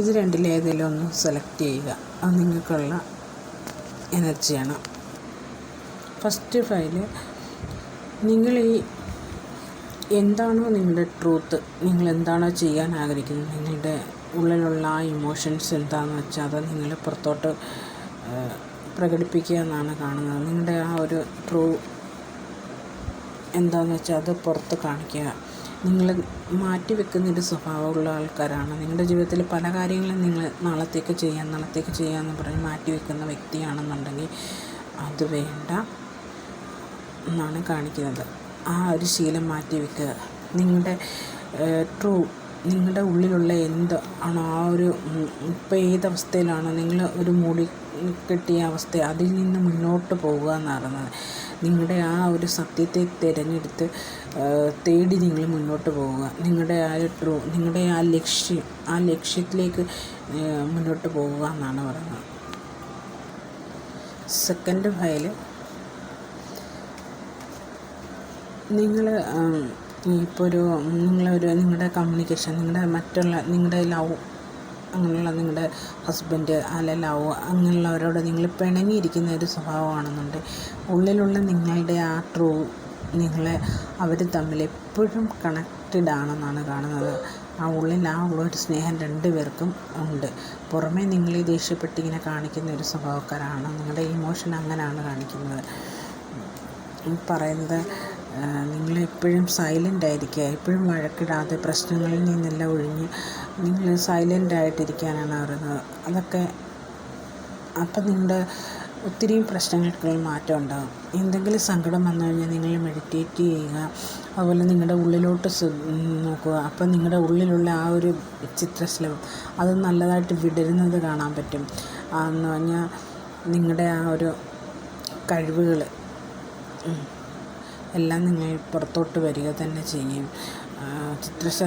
ഇത് രണ്ടിലേതെങ്കിലും ഒന്ന് സെലക്ട് ചെയ്യുക. അത് നിങ്ങൾക്കുള്ള എനർജിയാണ് ഫസ്റ്റ് ഫയൽ നിങ്ങൾ ഈ എന്താണോ നിങ്ങളുടെ ട്രൂത്ത് നിങ്ങൾ എന്താണോ ചെയ്യാൻ ആഗ്രഹിക്കുന്നത് നിങ്ങളുടെ ഉള്ളിലുള്ള ആ ഇമോഷൻസ് എന്താണെന്ന് വെച്ചാൽ അത് നിങ്ങൾ പുറത്തോട്ട് പ്രകടിപ്പിക്കുക എന്നാണ് കാണുന്നത്. നിങ്ങളുടെ ആ ഒരു ട്രൂ എന്താണെന്ന് വെച്ചാൽ അത് പുറത്ത് കാണിക്കുക. നിങ്ങൾ മാറ്റി വെക്കുന്നൊരു സ്വഭാവമുള്ള ആൾക്കാരാണ്. നിങ്ങളുടെ ജീവിതത്തിൽ പല കാര്യങ്ങളും നിങ്ങൾ നാളത്തേക്ക് ചെയ്യാം നാളത്തേക്ക് ചെയ്യാമെന്ന് പറഞ്ഞ് മാറ്റി വെക്കുന്ന വ്യക്തിയാണെന്നുണ്ടെങ്കിൽ അത് വേണ്ട എന്നാണ് കാണിക്കുന്നത്. ആ ഒരു ശീലം മാറ്റി വെക്കുക. നിങ്ങളുടെ ട്രൂ നിങ്ങളുടെ ഉള്ളിലുള്ള എന്ത് ആണോ ആ ഒരു ഇപ്പോൾ ഏതവസ്ഥയിലാണോ നിങ്ങൾ ഒരു മൂടി കെട്ടിയ അവസ്ഥ അതിൽ നിന്ന് മുന്നോട്ട് പോകുക എന്ന് പറയുന്നത്. നിങ്ങളുടെ ആ ഒരു സത്യത്തെ തിരഞ്ഞെടുത്ത് തേടി നിങ്ങൾ മുന്നോട്ട് പോവുക. നിങ്ങളുടെ ആ ട്രൂ നിങ്ങളുടെ ആ ലക്ഷ്യം ആ ലക്ഷ്യത്തിലേക്ക് മുന്നോട്ട് പോവുക എന്നാണ് പറയുന്നത്. സെക്കൻഡ് ഫയൽ നിങ്ങൾ ഇപ്പോൾ ഒരു നിങ്ങളൊരു നിങ്ങളുടെ കമ്മ്യൂണിക്കേഷൻ നിങ്ങളുടെ മറ്റുള്ള നിങ്ങളുടെ ലവ് അങ്ങനെയുള്ള നിങ്ങളുടെ ഹസ്ബൻഡ് അല്ലെ ലവ് അങ്ങനെയുള്ളവരോട് നിങ്ങൾ പിണങ്ങിയിരിക്കുന്ന ഒരു സ്വഭാവമാണെന്നുണ്ട്. ഉള്ളിലുള്ള നിങ്ങളുടെ ആ ട്രൂ നിങ്ങളെ അവർ തമ്മിൽ എപ്പോഴും കണക്റ്റഡ് ആണെന്നാണ് കാണുന്നത്. ആ ഉള്ളിൽ ആ ഉള്ളൊരു സ്നേഹം രണ്ടു പേർക്കും ഉണ്ട്. പുറമേ നിങ്ങൾ ഈ ദേഷ്യപ്പെട്ട് ഇങ്ങനെ കാണിക്കുന്ന ഒരു സ്വഭാവക്കാരാണ്. നിങ്ങളുടെ ഇമോഷൻ അങ്ങനെയാണ് കാണിക്കുന്നത്. പറയുന്നത് നിങ്ങൾ എപ്പോഴും സൈലന്റ് ആയിരിക്കുക. എപ്പോഴും വഴക്കിടാതെ പ്രശ്നങ്ങളിൽ നിന്നെല്ലാം ഒഴിഞ്ഞ് നിങ്ങൾ സൈലന്റ് ആയിട്ടിരിക്കാനാണ് പറയുന്നത്. അതൊക്കെ അപ്പം നിങ്ങളുടെ ഒത്തിരി പ്രശ്നങ്ങൾക്ക് മാറ്റം ഉണ്ടാകും. എന്തെങ്കിലും സങ്കടം വന്നു കഴിഞ്ഞാൽ നിങ്ങൾ മെഡിറ്റേറ്റ് ചെയ്യുക. അതുപോലെ നിങ്ങളുടെ ഉള്ളിലോട്ട് നോക്കുക. അപ്പം നിങ്ങളുടെ ഉള്ളിലുള്ള ആ ഒരു ചിത്രശ്ലഭം അത് നല്ലതായിട്ട് വിടരുന്നത് കാണാൻ പറ്റും. എന്ന് പറഞ്ഞാൽ നിങ്ങളുടെ ആ ഒരു കഴിവുകൾ എല്ലാം നിങ്ങൾ പുറത്തോട്ട് വരിക തന്നെ ചെയ്യും. ചിത്രശല